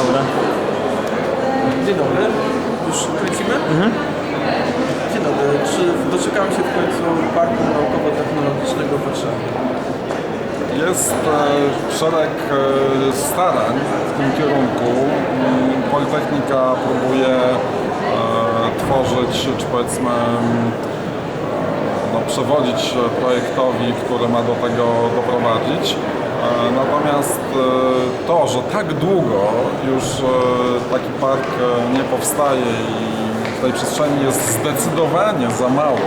Dobra. Dzień dobry. Już kręcimy? Dzień dobry. Czy doczekamy się w końcu Parku Naukowo-Technologicznego w Warszawie? Jest e, szereg e, starań w tym kierunku. Politechnika próbuje e, tworzyć, czy powiedzmy no, przewodzić projektowi, który ma do tego doprowadzić. E, Natomiast e, to, że tak długo już e, taki park nie powstaje i tej przestrzeni jest zdecydowanie za mało,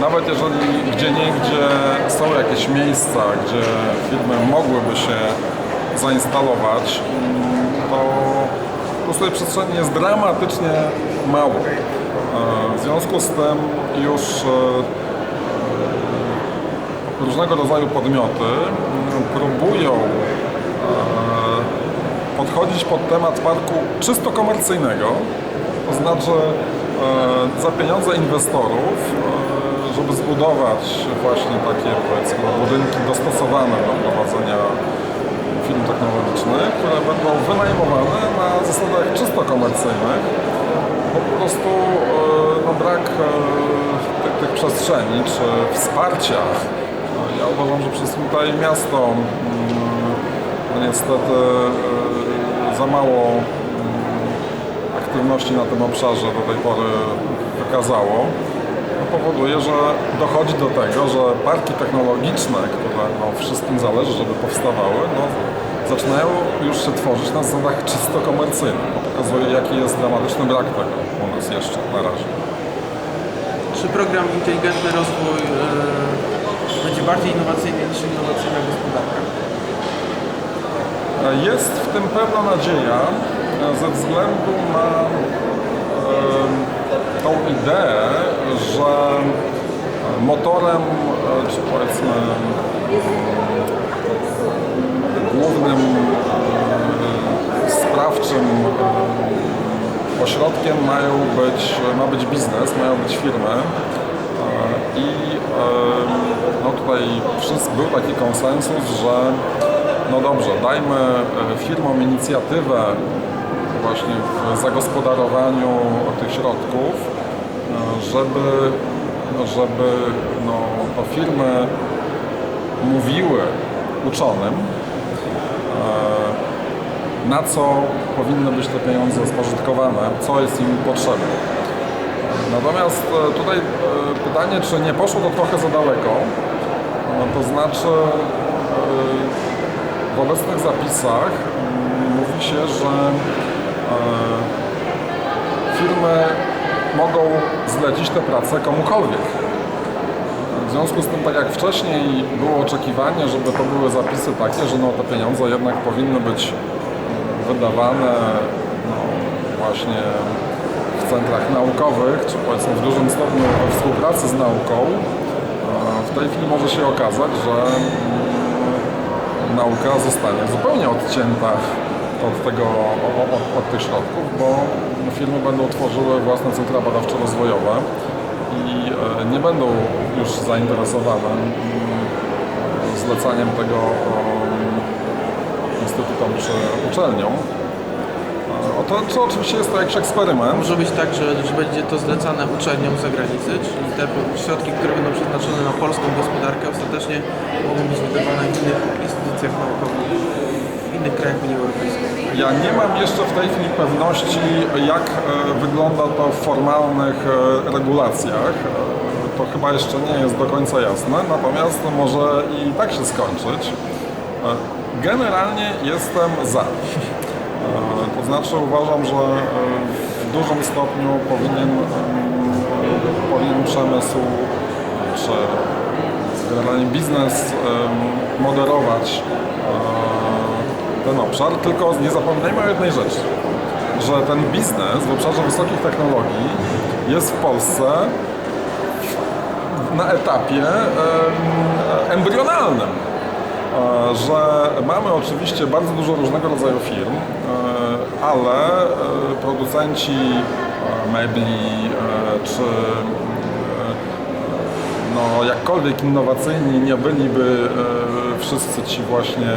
nawet jeżeli gdzie niegdzie są jakieś miejsca, gdzie firmy mogłyby się zainstalować, mm, to po prostu tej przestrzeni jest dramatycznie mało. W związku z tym już różnego rodzaju podmioty próbują e, podchodzić pod temat parku czysto komercyjnego, to znaczy e, za pieniądze inwestorów, e, żeby zbudować właśnie takie powiedzmy budynki dostosowane do prowadzenia firm technologicznych, które będą wynajmowane na zasadach czysto komercyjnych. Bo po prostu no, brak tych, tych przestrzeni czy wsparcia. Ja uważam, że przez tutaj miasto mm, no, niestety e, za mało mm, aktywności na tym obszarze do tej pory wykazało. Powoduje, że dochodzi do tego, że parki technologiczne, które no, wszystkim zależy, żeby powstawały, no, zaczynają już się tworzyć na zasadach czysto komercyjnych. To pokazuje, jaki jest dramatyczny brak tego u nas jeszcze na razie. Czy program Inteligentny Rozwój e, bardziej innowacyjny niż innowacyjna gospodarka? Jest w tym pewna nadzieja e, ze względu na e, tą ideę, że motorem, e, czy powiedzmy e, głównym e, sprawczym e, ośrodkiem mają być, ma być biznes, mają być firmy E, e, no tutaj był taki konsensus, że no dobrze, dajmy e, firmom inicjatywę właśnie w zagospodarowaniu tych środków, e, żeby, żeby no, to firmy mówiły uczonym, e, na co powinny być te pieniądze spożytkowane, co jest im potrzebne. Natomiast e, tutaj e, pytanie, czy nie poszło to trochę za daleko, no, to znaczy e, w obecnych zapisach mm, mówi się, że firmy mogą zlecić tę pracę komukolwiek. W związku z tym, tak jak wcześniej było oczekiwanie, żeby to były zapisy takie, że no, te pieniądze jednak powinny być wydawane no, właśnie centrach naukowych, czy powiedzmy w dużym stopniu we współpracy z nauką, e, w tej chwili może się okazać, że mm, nauka zostanie zupełnie odcięta od, tego, od, od, tych środków, bo firmy będą tworzyły własne centra badawczo-rozwojowe i e, nie będą już zainteresowane mm, zlecaniem tego em, instytutom czy uczelniom. To, to oczywiście jest to jakiś eksperyment. Może być tak, że, że będzie to zlecane uczelniom z zagranicy, czyli te środki, które będą przeznaczone na polską gospodarkę ostatecznie mogą być wydawane w innych instytucjach naukowych w innych krajach Unii Europejskiej. Ja nie mam jeszcze w tej chwili pewności, jak e, wygląda to w formalnych e, regulacjach. E, To chyba jeszcze nie jest do końca jasne, natomiast może i tak się skończyć. Generalnie jestem za. E, To znaczy uważam, że e, w dużym stopniu powinien, em, powinien przemysł czy generalnie biznes moderować e, ten obszar, tylko nie zapominajmy o jednej rzeczy, że ten biznes w obszarze wysokich technologii jest w Polsce na etapie em, embrionalnym. E, Że mamy oczywiście bardzo dużo różnego rodzaju firm, e, ale e, producenci e, mebli e, czy no, jakkolwiek innowacyjni nie byliby wszyscy ci właśnie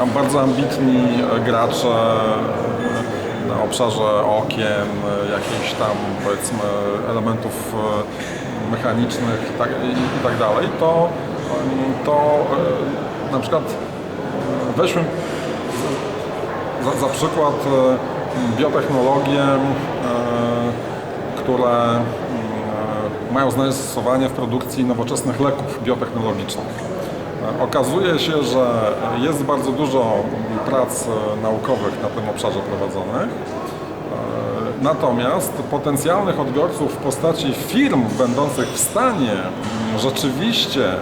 mm, bardzo ambitni gracze na obszarze okien, jakichś tam powiedzmy elementów mechanicznych i tak, i, tak dalej, to, to na przykład weźmy za, za przykład e, biotechnologie, e, które mm, e, mają znaleźć w produkcji nowoczesnych leków biotechnologicznych. Okazuje się, że jest bardzo dużo prac naukowych na tym obszarze prowadzonych. Natomiast potencjalnych odbiorców w postaci firm będących w stanie mm, rzeczywiście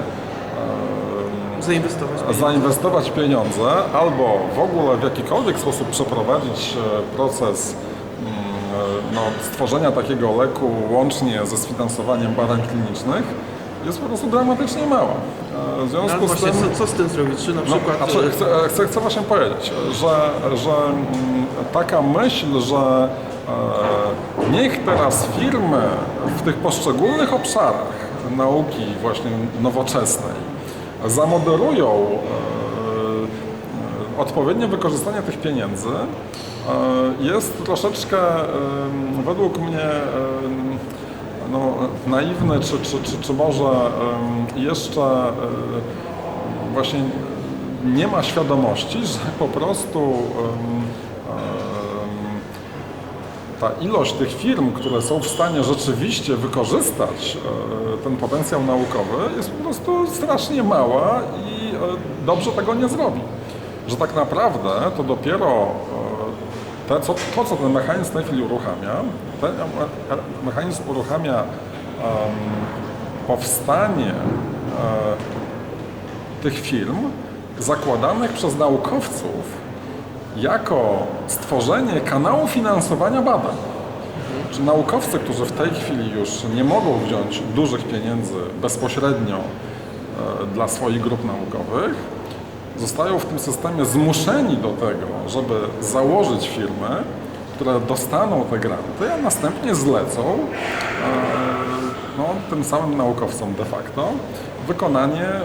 Zainwestować. Zainwestować pieniądze albo w ogóle w jakikolwiek sposób przeprowadzić e, proces mm, e, no, stworzenia takiego leku łącznie ze sfinansowaniem badań klinicznych jest po prostu dramatycznie mała. E, W No, związku z właśnie, tym... co, co z tym zrobić? Czy na No, przykład... znaczy, e, chcę, chcę, chcę właśnie powiedzieć, że, że mm, taka myśl, że e, niech teraz firmy w tych poszczególnych obszarach nauki właśnie nowoczesnej zamodelują e, e, odpowiednie wykorzystanie tych pieniędzy e, jest troszeczkę według mnie no, naiwny, czy, czy, czy, czy może jeszcze właśnie nie ma świadomości, że po prostu ta ilość tych firm, które są w stanie rzeczywiście wykorzystać e, ten potencjał naukowy jest po prostu strasznie mała i e, dobrze tego nie zrobi. Że tak naprawdę to dopiero e, te, co, to, co ten mechanizm w tej chwili uruchamia, ten mechanizm uruchamia em, powstanie e, tych firm zakładanych przez naukowców jako stworzenie kanału finansowania badań. Czy naukowcy, którzy w tej chwili już nie mogą wziąć dużych pieniędzy bezpośrednio e, dla swoich grup naukowych, zostają w tym systemie zmuszeni do tego, żeby założyć firmy, które dostaną te granty, a następnie zlecą e, no, tym samym naukowcom de facto wykonanie e,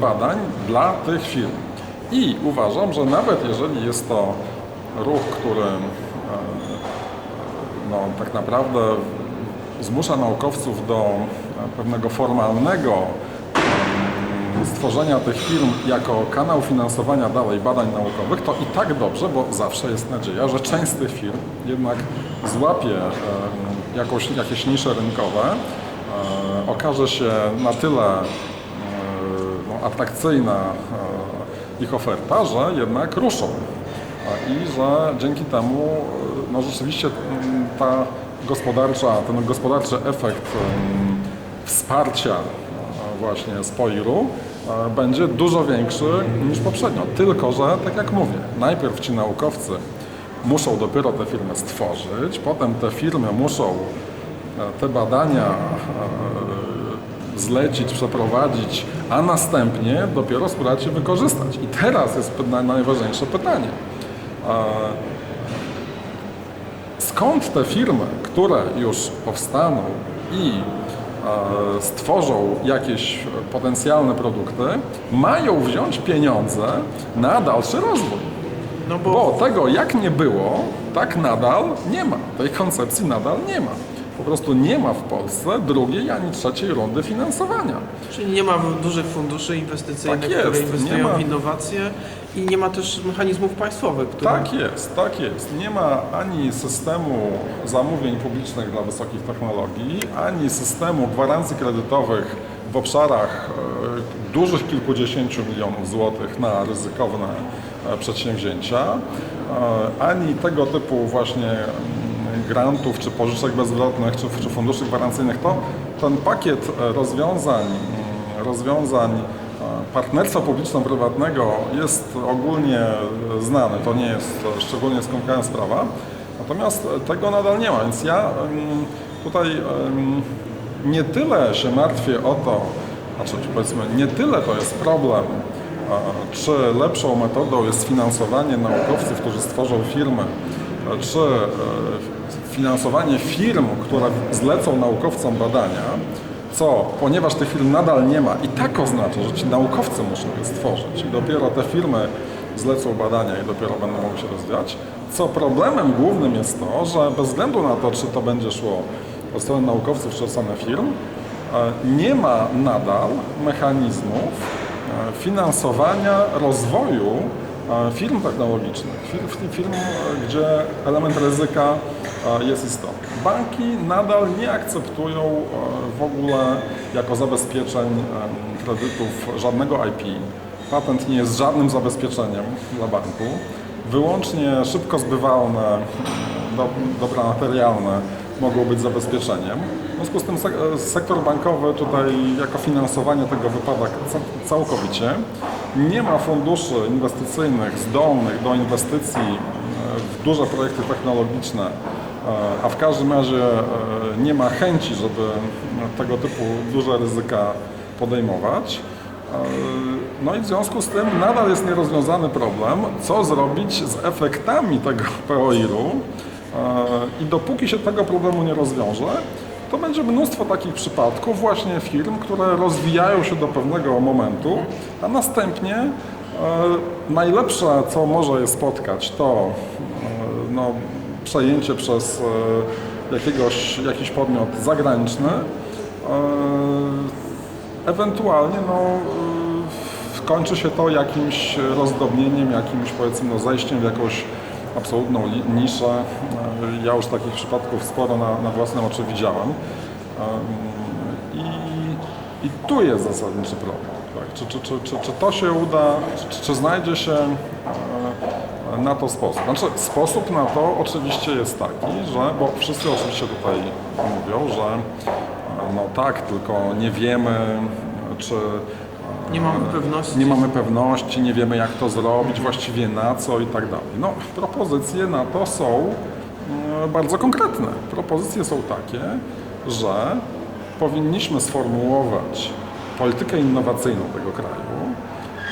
badań dla tych firm. I uważam, że nawet jeżeli jest to ruch, który e, no, tak naprawdę zmusza naukowców do e, pewnego formalnego em, stworzenia tych firm jako kanał finansowania dalej badań naukowych, to i tak dobrze, bo zawsze jest nadzieja, że część z tych firm jednak złapie em, jakąś, jakieś nisze rynkowe, e, okaże się na tyle e, no, atrakcyjna e, ich oferta, że jednak ruszą. I że dzięki temu e, no, rzeczywiście ta gospodarcza, ten gospodarczy efekt wsparcia właśnie spoiru e, będzie dużo większy niż poprzednio. Tylko, że tak jak mówię, najpierw ci naukowcy muszą dopiero te firmy stworzyć, potem te firmy muszą e, te badania zlecić, przeprowadzić, a następnie dopiero spróbować je wykorzystać. I teraz jest najważniejsze pytanie. Skąd te firmy, które już powstaną i stworzą jakieś potencjalne produkty, mają wziąć pieniądze na dalszy rozwój? No bo, Bo tego jak nie było, tak nadal nie ma. Tej koncepcji nadal nie ma. Po prostu nie ma w Polsce drugiej ani trzeciej rundy finansowania. czyli nie ma dużych funduszy inwestycyjnych, Tak jest, które inwestują ma. w innowacje i nie ma też mechanizmów państwowych, które... Tak jest, tak jest. Nie ma ani systemu zamówień publicznych dla wysokich technologii, ani systemu gwarancji kredytowych w obszarach e, dużych kilkudziesięciu milionów złotych na ryzykowne e, przedsięwzięcia, e, ani tego typu właśnie grantów, czy pożyczek bezzwrotnych, czy, czy funduszy gwarancyjnych. To ten pakiet e, rozwiązań, mm, rozwiązań e, partnerstwa publiczno-prywatnego jest ogólnie e, znany, to nie jest e, szczególnie skomplikowana sprawa, natomiast e, tego nadal nie ma, więc ja tutaj nie tyle się martwię o to, znaczy powiedzmy, nie tyle to jest problem, e, czy lepszą metodą jest finansowanie naukowców, którzy stworzą firmy, e, czy e, finansowanie firm, które zlecą naukowcom badania, co, ponieważ tych firm nadal nie ma i tak oznacza, że ci naukowcy muszą je stworzyć i dopiero te firmy zlecą badania i dopiero będą mogły się rozwijać. Co problemem głównym jest to, że bez względu na to, czy to będzie szło od strony naukowców, czy od strony firm, e, nie ma nadal mechanizmów e, finansowania rozwoju firm technologicznych, firm, firm gdzie element ryzyka jest istotny. Banki nadal nie akceptują w ogóle jako zabezpieczeń kredytów żadnego IP. Patent nie jest żadnym zabezpieczeniem dla banku. Wyłącznie szybko zbywalne do, dobra materialne mogą być zabezpieczeniem. W związku z tym sek- sektor bankowy tutaj jako finansowanie tego wypada ca- całkowicie. Nie ma funduszy inwestycyjnych zdolnych do inwestycji e, w duże projekty technologiczne, e, a w każdym razie e, nie ma chęci, żeby tego typu duże ryzyka podejmować. No i w związku z tym nadal jest nierozwiązany problem, co zrobić z efektami tego POIR-u i dopóki się tego problemu nie rozwiąże, to będzie mnóstwo takich przypadków właśnie firm, które rozwijają się do pewnego momentu, a następnie e, najlepsze, co może je spotkać, to e, no, przejęcie przez e, jakiegoś, jakiś podmiot zagraniczny, e, ewentualnie no, y, kończy się to jakimś rozdrobnieniem, jakimś powiedzmy no, zejściem w jakąś absolutną niszę. E, Ja już takich przypadków sporo na, na własne oczy widziałem. Em, I, I tu jest zasadniczy problem. Tak? Czy, czy, czy, czy, czy to się uda, czy, czy znajdzie się e, na to sposób? Znaczy, sposób na to oczywiście jest taki, że, bo wszyscy oczywiście tutaj mówią, że e, no tak, tylko nie wiemy, czy Nie mamy pewności. nie mamy pewności, nie wiemy jak to zrobić, właściwie na co i tak dalej. No, propozycje na to są e, bardzo konkretne. Propozycje są takie, że powinniśmy sformułować politykę innowacyjną tego kraju,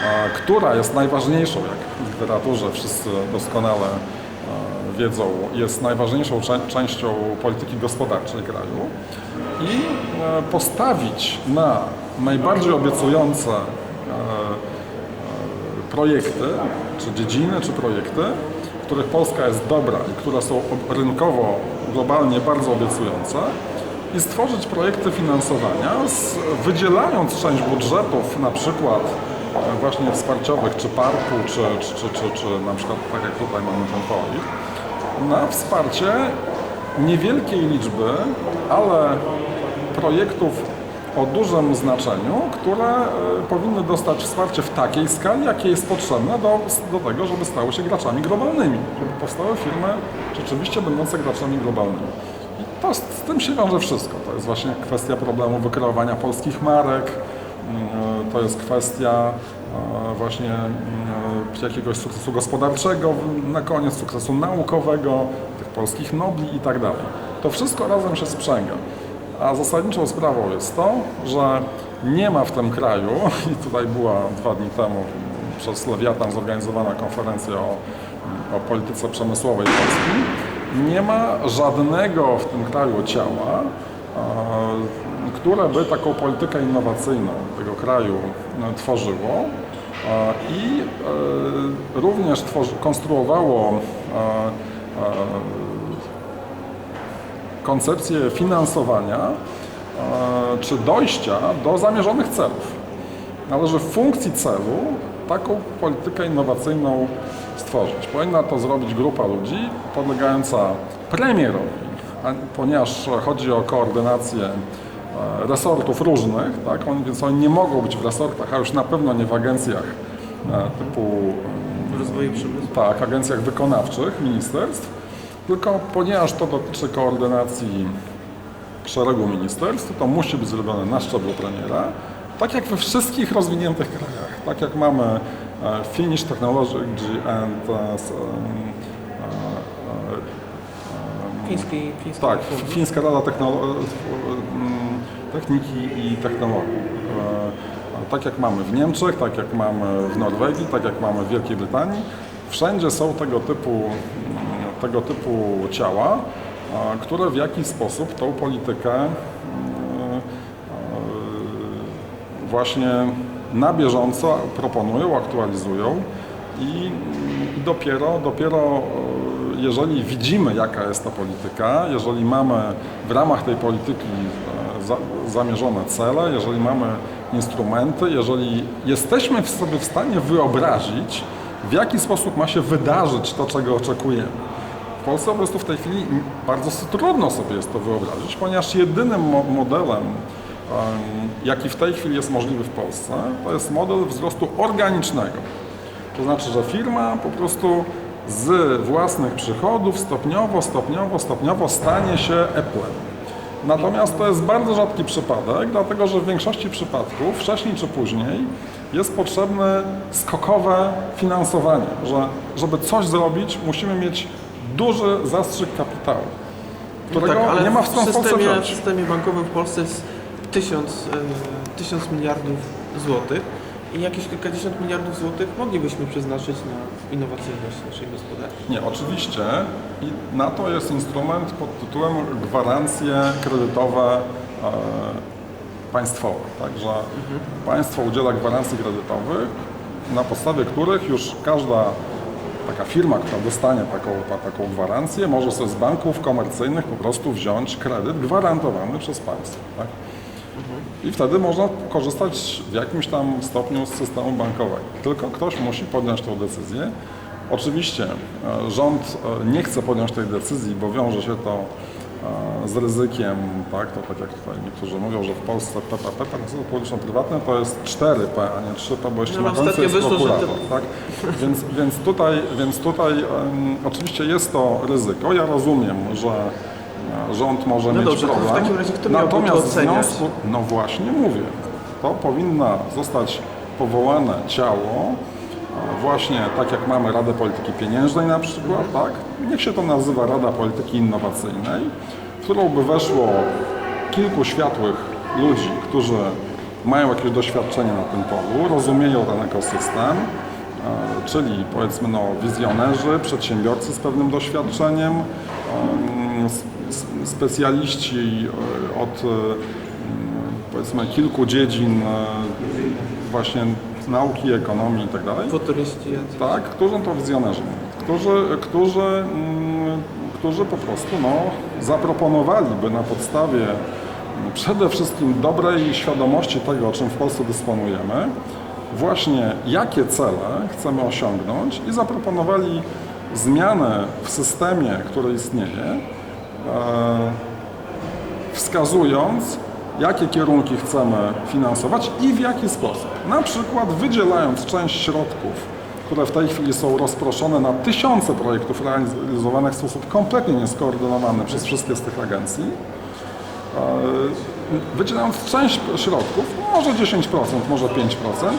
e, która jest najważniejszą, jak w literaturze wszyscy doskonale e, wiedzą, jest najważniejszą częścią polityki gospodarczej kraju i postawić na najbardziej obiecujące e, projekty, czy dziedziny, czy projekty, w których Polska jest dobra i które są rynkowo, globalnie bardzo obiecujące i stworzyć projekty finansowania, z, wydzielając część budżetów, na przykład e, właśnie wsparciowych, czy parku, czy, czy, czy, czy, czy na przykład tak jak tutaj mamy ten POIR, na wsparcie niewielkiej liczby, ale projektów o dużym znaczeniu, które e, powinny dostać wsparcie w takiej skali, jakie jest potrzebne do, do tego, żeby stały się graczami globalnymi, żeby powstały firmy rzeczywiście będące graczami globalnymi. I to, z tym się wiąże wszystko. To jest właśnie kwestia problemu wykreowania polskich marek, mm, to jest kwestia e, właśnie mm, jakiegoś sukcesu gospodarczego, na koniec sukcesu naukowego, tych polskich nobli i tak dalej. To wszystko razem się sprzęga. A zasadniczą sprawą jest to, że nie ma w tym kraju, i tutaj była dwa dni temu przez Lewiatan zorganizowana konferencja o, o polityce przemysłowej Polski, nie ma żadnego w tym kraju ciała, które by taką politykę innowacyjną tego kraju e, tworzyło i e, również konstruowało e, koncepcję finansowania e, czy dojścia do zamierzonych celów. Należy w funkcji celu taką politykę innowacyjną stworzyć. Powinna to zrobić grupa ludzi podlegająca premierowi, ponieważ chodzi o koordynację e, resortów różnych, tak? Oni, więc oni nie mogą być w resortach, a już na pewno nie w agencjach e, typu Rozwoju przemysłu. tak, agencjach wykonawczych ministerstw, tylko ponieważ to dotyczy koordynacji szeregu ministerstw, to musi być zrobione na szczeblu premiera, tak jak we wszystkich rozwiniętych krajach. Tak jak mamy e, Finnish Technology and e, e, Fiński, fiński tak. Fińska Rada Technolo- Techniki i Technologii. Tak jak mamy w Niemczech, tak jak mamy w Norwegii, tak jak mamy w Wielkiej Brytanii, wszędzie są tego typu, tego typu ciała, e, które w jakiś sposób tą politykę mm, e, właśnie na bieżąco proponują, aktualizują I dopiero, dopiero e, jeżeli widzimy, jaka jest ta polityka, jeżeli mamy w ramach tej polityki e, za, zamierzone cele, jeżeli mamy instrumenty, jeżeli jesteśmy sobie w stanie wyobrazić, w jaki sposób ma się wydarzyć to, czego oczekujemy. Polsce po prostu w tej chwili bardzo trudno sobie jest to wyobrazić, ponieważ jedynym mo- modelem, em, jaki w tej chwili jest możliwy w Polsce, to jest model wzrostu organicznego. To znaczy, że firma po prostu z własnych przychodów stopniowo, stopniowo, stopniowo stanie się Apple'em. Natomiast to jest bardzo rzadki przypadek, dlatego że w większości przypadków, wcześniej czy później, jest potrzebne skokowe finansowanie, że żeby coś zrobić, musimy mieć duży zastrzyk kapitału, którego tak, ale nie ma w w systemie, w systemie bankowym w Polsce jest tysiąc, e, tysiąc miliardów złotych i jakieś kilkadziesiąt miliardów złotych moglibyśmy przeznaczyć na innowacyjność naszej gospodarki. Nie, oczywiście. I na to jest instrument pod tytułem gwarancje kredytowe e, państwowe. Także państwo udziela gwarancji kredytowych, na podstawie których już każda taka firma, która dostanie taką, ta, taką gwarancję, może sobie z banków komercyjnych po prostu wziąć kredyt gwarantowany przez państwo. Tak? I wtedy można korzystać w jakimś tam stopniu z systemu bankowego. Tylko ktoś musi podjąć tę decyzję. Oczywiście e, rząd e, nie chce podjąć tej decyzji, bo wiąże się to z ryzykiem, tak, to tak jak tutaj niektórzy mówią, że w Polsce PPP, partnerstwo publiczno-prywatne, to jest 4P, a nie 3P, bo jeszcze No, na końcu jest wyszło, prokurator. te- Tak? Więc, więc tutaj, więc tutaj em, oczywiście jest to ryzyko. Ja rozumiem, że e, rząd może No mieć dobrze, to w problem. takim razie kto Natomiast w związku, no właśnie mówię, to powinna zostać powołane ciało, e, właśnie tak jak mamy Radę Polityki Pieniężnej na przykład, tak? Niech się to nazywa? Rada Polityki Innowacyjnej, w którą by weszło kilku światłych ludzi, którzy mają jakieś doświadczenie na tym polu, rozumieją ten ekosystem, e, czyli powiedzmy no, wizjonerzy, przedsiębiorcy z pewnym doświadczeniem, specjaliści e, od e, powiedzmy kilku dziedzin właśnie nauki, ekonomii i tak jacyś. Tak, którzy to wizjonerzy, którzy, którzy, mm, którzy po prostu no, zaproponowaliby na podstawie przede wszystkim dobrej świadomości tego, czym w Polsce dysponujemy, właśnie jakie cele chcemy osiągnąć i zaproponowali zmianę w systemie, który istnieje, e, wskazując, jakie kierunki chcemy finansować i w jaki sposób. Na przykład wydzielając część środków, które w tej chwili są rozproszone na tysiące projektów realizowanych w sposób kompletnie nieskoordynowany przez wszystkie z tych agencji, e, wydzielając część środków, może 10%, może 5%,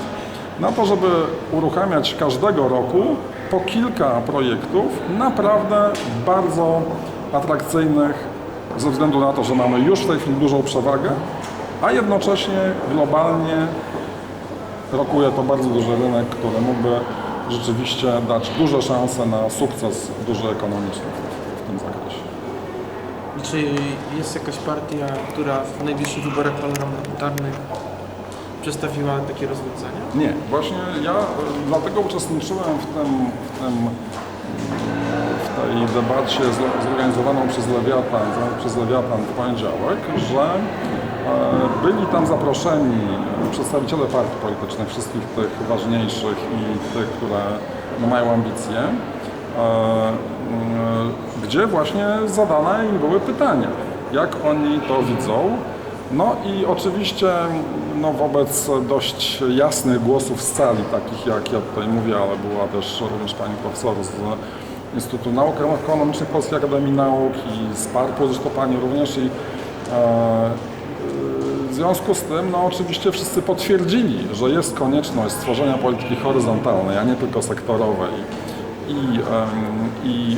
na to, żeby uruchamiać każdego roku po kilka projektów naprawdę bardzo atrakcyjnych ze względu na to, że mamy już w tej chwili dużą przewagę, a jednocześnie globalnie rokuje to bardzo duży rynek, który mógłby rzeczywiście dać duże szanse na sukces duży ekonomiczny w, tym zakresie. I Czy jest jakaś partia, która w najbliższych wyborach parlamentarnych przedstawiła takie rozwiązania? Nie, właśnie ja e, dlatego uczestniczyłem w tym, w tym w tej debacie zorganizowaną przez Lewiatan, przez Lewiatan w poniedziałek, że byli tam zaproszeni przedstawiciele partii politycznych, wszystkich tych ważniejszych i tych, które no, mają ambicje, e, mm, gdzie właśnie zadane im były pytania, jak oni to widzą. No i oczywiście no, wobec dość jasnych głosów z sali, takich jak ja tutaj mówię, ale była też również pani profesor z Instytutu Nauk Ekonomicznych Polskiej Akademii Nauk i z PARP-u zresztą pani również i e, związku z tym, no oczywiście wszyscy potwierdzili, że jest konieczność stworzenia polityki horyzontalnej, a nie tylko sektorowej i, i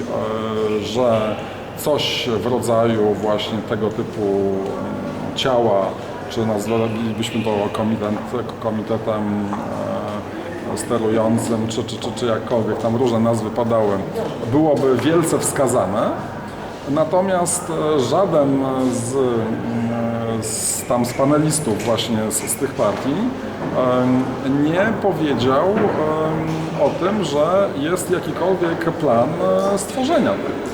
e, że coś w rodzaju właśnie tego typu ciała, czy nazwalibyśmy to komitet, komitetem e, sterującym, czy, czy, czy, czy jakkolwiek, tam różne nazwy padały, byłoby wielce wskazane. Natomiast e, żaden z, z, tam z panelistów właśnie z, z tych partii nie powiedział o tym, że jest jakikolwiek plan e, stworzenia tego.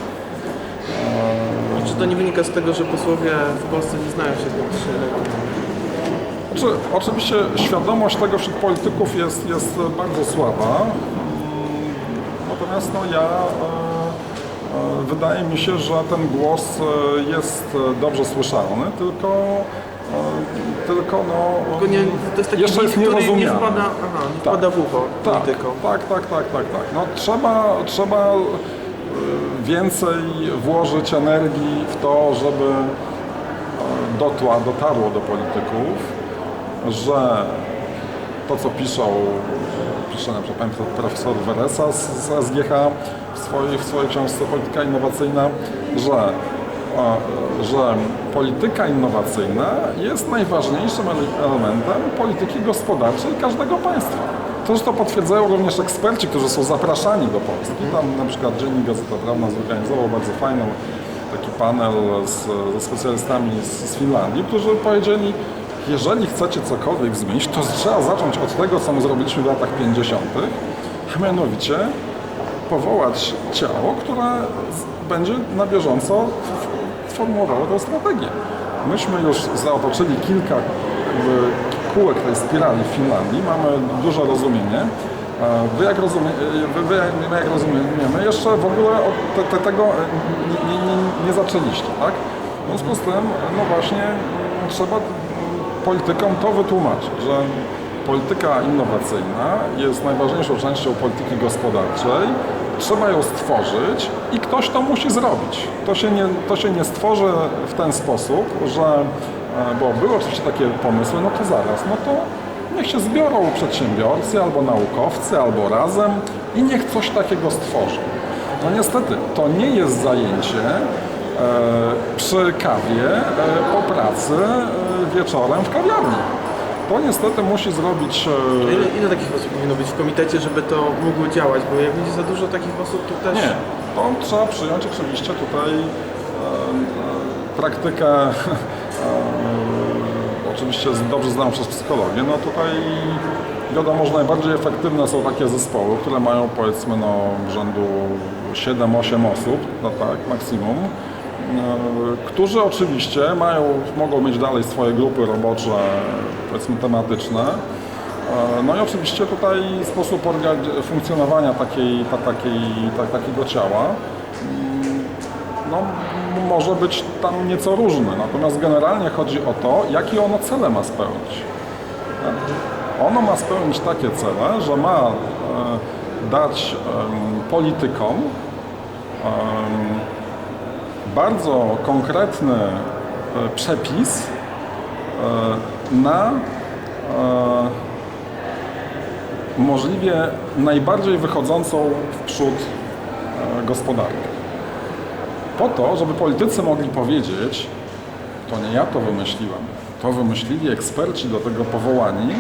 Czy to nie wynika z tego, że posłowie w Polsce nie znają się na szeregu? Znaczy, oczywiście świadomość tego wśród polityków jest, jest bardzo słaba. Natomiast no, ja, wydaje mi się, że ten głos e, jest e, dobrze słyszalny, tylko, e, tylko no, Tylko nie, to jest taki jeszcze jest który nie nierozumiany. wpada, aha, nie Tak. wpada w ucho Tak, tak, tak, tak, tak, tak. No, trzeba, trzeba e, więcej włożyć energii w to, żeby e, dotła, dotarło do polityków, że to, co piszą, pisze na przykład pan profesor Weresa z, z SGH w swojej, w swojej książce Polityka Innowacyjna, że, że polityka innowacyjna jest najważniejszym ele- elementem polityki gospodarczej każdego państwa. To, że to potwierdzają również eksperci, którzy są zapraszani do Polski. Tam na przykład Dziennik Gazeta Prawna zorganizował bardzo fajną taki panel z, ze specjalistami z, z Finlandii, którzy powiedzieli, jeżeli chcecie cokolwiek zmienić, to trzeba zacząć od tego, co my zrobiliśmy w latach 50., a mianowicie powołać ciało, które będzie na bieżąco formułowało tę strategię. Myśmy już zaotoczyli kilka kółek tej spirali w Finlandii, mamy duże rozumienie. Wy jak, rozumie, wy, jak- my jak rozumiemy, jeszcze w ogóle od te, te, tego nie, nie, nie, zaczęliście, tak? W związku z tym, no właśnie, trzeba politykom to wytłumaczyć, że polityka innowacyjna jest najważniejszą częścią polityki gospodarczej. Trzeba ją stworzyć i ktoś to musi zrobić. To się nie, to się nie stworzy w ten sposób, że, e, bo były oczywiście takie pomysły, no to zaraz, no to niech się zbiorą przedsiębiorcy albo naukowcy, albo razem i niech coś takiego stworzą. No niestety, to nie jest zajęcie przy kawie e, po pracy e, wieczorem w kawiarni. To niestety musi zrobić e, Ile, ile takich osób powinno być w komitecie, żeby to mogło działać? Bo jak będzie za dużo takich osób, to też... Nie, to trzeba przyjąć oczywiście tutaj e, e, praktykę, e, oczywiście dobrze znam przez psychologię, no tutaj wiadomo, że najbardziej efektywne są takie zespoły, które mają powiedzmy no rzędu 7-8 osób, no tak, maksimum, e, którzy oczywiście mają, mogą mieć dalej swoje grupy robocze, powiedzmy tematyczne, E, No i oczywiście tutaj sposób funkcjonowania takiej, ta, takiej, ta, takiego ciała mm, no, może być tam nieco różny. Natomiast generalnie chodzi o to, jakie ono cele ma spełnić. Ono ma spełnić takie cele, że ma e, dać politykom bardzo konkretny e, przepis e, na e, możliwie najbardziej wychodzącą w przód gospodarkę. Po to, żeby politycy mogli powiedzieć, to nie ja to wymyśliłem, to wymyślili eksperci do tego powołani,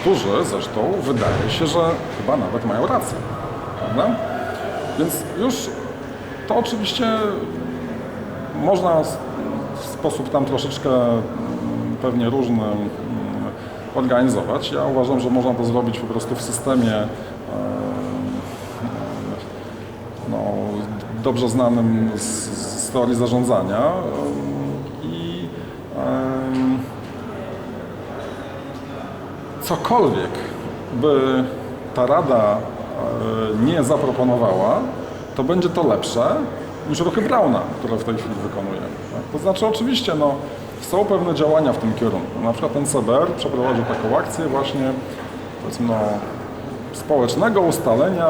którzy zresztą wydaje się, że chyba nawet mają rację. Prawda? Więc już to oczywiście można w sposób tam troszeczkę pewnie różny mm, organizować. Ja uważam, że można to zrobić po prostu w systemie e, no, dobrze znanym z, z teorii zarządzania em, i em, cokolwiek by ta rada e, nie zaproponowała, to będzie to lepsze niż ruchy Brauna, które w tej chwili wykonujemy. Tak? To znaczy oczywiście no, są pewne działania w tym kierunku. Na przykład ten CBR przeprowadził taką akcję właśnie no, społecznego ustalenia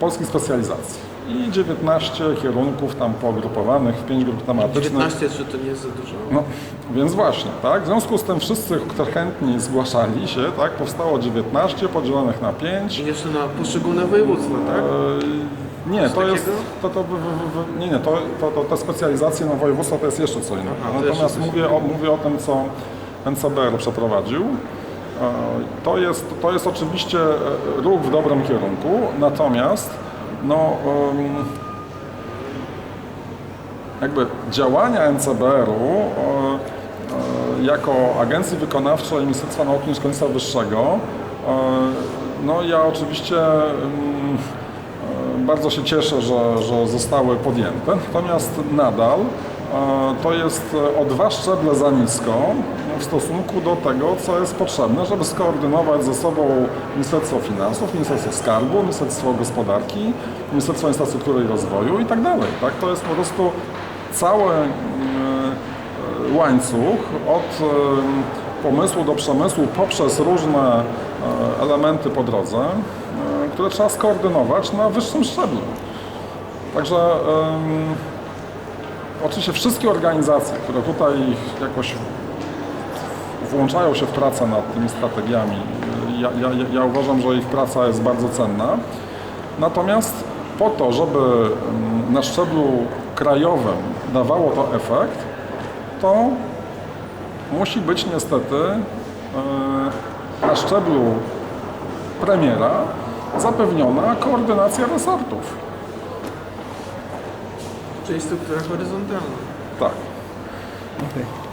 polskich specjalizacji. I 19 kierunków tam pogrupowanych w 5 grup tematycznych. 19, czy to nie jest za dużo? No, więc właśnie, tak? W związku z tym wszyscy, którzy chętni zgłaszali się, tak? Powstało 19 podzielonych na 5. I jeszcze na poszczególne województwa, tak? E, nie, to jest, to, to, w- w- w- nie, nie, to, to, to te specjalizacje na województwa to jest jeszcze co innego. Jeszcze Natomiast coś mówię o, mówię o tym, co NCBR przeprowadził. E, To jest, to jest oczywiście e, ruch w dobrym kierunku, natomiast no, em, jakby działania NCBR-u e, e, jako Agencji Wykonawczej Ministerstwa Nauki i Szkolnictwa Wyższego, e, no ja oczywiście bardzo się cieszę, że, że zostały podjęte, natomiast nadal e, to jest o dwa szczeble za nisko w stosunku do tego, co jest potrzebne, żeby skoordynować ze sobą Ministerstwo Finansów, Ministerstwo Skarbu, Ministerstwo Gospodarki, Ministerstwo Infrastruktury i Rozwoju i tak dalej. Tak? To jest po prostu cały e, łańcuch od e, pomysłu do przemysłu poprzez różne e, elementy po drodze, e, które trzeba skoordynować na wyższym szczeblu. Także em, oczywiście wszystkie organizacje, które tutaj jakoś włączają się w pracę nad tymi strategiami, ja, ja, ja uważam, że ich praca jest bardzo cenna. Natomiast po to, żeby na szczeblu krajowym dawało to efekt, to musi być niestety na szczeblu premiera zapewniona koordynacja resortów. Czyli struktura horyzontalna. Tak. Okej.